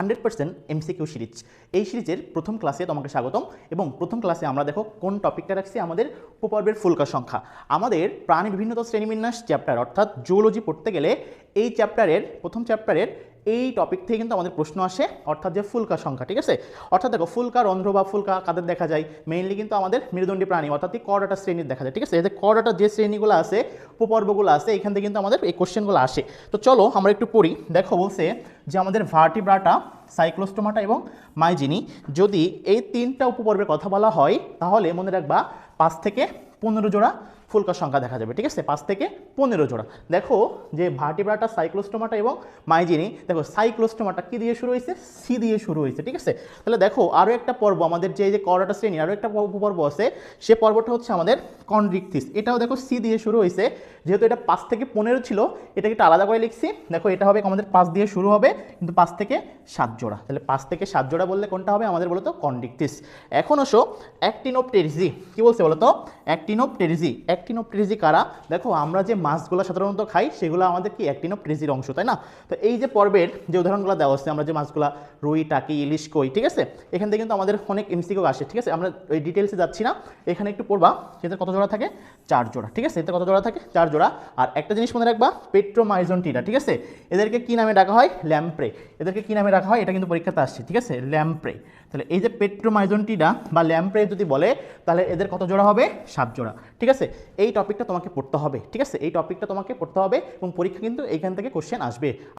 Hundred percent MCQ series. এই সিরিজের প্রথম ক্লাসে তোমাকে স্বাগতম এবং প্রথম ক্লাসে আমরা দেখো কোন টপিকটা রাখছি আমাদের উপপর্বের ফুলকা সংখ্যা। আমাদের প্রাণী বিভিন্নতা শ্রেণীবিন্যাস চ্যাপ্টার অর্থাৎ জুওলজি পড়তে গেলে এই চ্যাপ্টারের, প্রথম চ্যাপ্টারের এই টপিক থেকে কিন্তু আমাদের প্রশ্ন আসে, অর্থাৎ যে ফুলকা সংখ্যা, ঠিক আছে? অর্থাৎ দেখো, ফুলকা, রন্ধ্র বা ফুলকা কাদের দেখা যায়? মেইনলি কিন্তু আমাদের মেরুদণ্ডী প্রাণী, অর্থাৎ এই করডাটা শ্রেণির দেখা যায়, ঠিক আছে? এতে করডাটা যে শ্রেণীগুলো আছে, উপপর্বগুলো আছে, এখান থেকে কিন্তু আমাদের এই কোশ্চেনগুলো আসে। তো চলো, আমরা একটু পড়ি। দেখো বলছে যে আমাদের ভার্টিব্রাটা সাইক্লোস্টোমাটা এবং মাইজিনি যদি এই তিনটা উপপর্বের কথা বলা হয়, তাহলে মনে রাখবা পাঁচ থেকে পনেরো জোড়া ফুলকার সংখ্যা দেখা যাবে, ঠিক আছে? পাঁচ থেকে পনেরো জোড়া। দেখো যে ভার্টিব্রাটা সাইক্লোস্টোমাটা এবং মাইজিনি দেখো সাইক্লোস্টোমাটা কি দিয়ে শুরু হয়েছে? সি দিয়ে শুরু হয়েছে, ঠিক আছে? তাহলে দেখো আরও একটা পর্ব, আমাদের যে যে করডাটা শ্রেণি আরও একটা প- উপপর্ব আছে, সে পর্বটা হচ্ছে আমাদের কন্ড্রিকথিস এটাও দেখো সি দিয়ে শুরু হয়েছে, যেহেতু এটা পাঁচ থেকে পনেরো ছিল, এটাকে একটু আলাদা করে লিখছি। দেখো, এটা হবে আমাদের পাঁচ দিয়ে শুরু হবে, কিন্তু পাঁচ থেকে সাত জোড়া। তাহলে পাঁচ থেকে সাত জোড়া বললে কোনটা হবে? আমাদের বলতো কন্ডিকটিস এখন আসো অ্যাক্টিনোপটেরিজি কি বলছে বলতো? অ্যাক্টিনোপটেরিজি অ্যাক্টিনোপটেরিজি কারা? দেখো, আমরা যে মাছগুলো সাধারণত খাই, সেগুলো আমাদের কি অ্যাক্টিনোপটেরিজির অংশ, তাই না? তো এই যে পর্বের যে উদাহরণগুলো দেওয়া হচ্ছে, আমরা যে মাছগুলো রুই, টাকি, ইলিশ কই, ঠিক আছে? এখান থেকে কিন্তু আমাদের অনেক এমসিকিউ আসে, ঠিক আছে? আমরা ওই ডিটেলসে যাচ্ছি না। এখানে একটু পড়বা সেটা কত জোড়া থাকে? চার জোড়া, ঠিক আছে? এতে কত জোড়া থাকে? চার জোড়া। আর একটা জিনিস মনে রাখবা পেট্রোমাইজনটিটা ঠিক আছে? এদেরকে কি নামে ডাকা হয়? ল্যাম্প্রে। এদেরকে কি নামে রাখা হয়? এটা কিন্তু পরীক্ষাতে আসছে, ঠিক আছে? ল্যাম্প্রে। তাহলে এই যে পেট্রোমাইজনটিটা বা ল্যাম্প্রে যদি বলে, তাহলে এদের কত জোড়া হবে? সাত জোড়া, ঠিক আছে? এই টপিকটা তোমাকে পড়তে হবে, ঠিক আছে? এই টপিকটা তোমাকে পড়তে হবে এবং পরীক্ষা কিন্তু এইখান থেকে কোশ্চেন আসবে।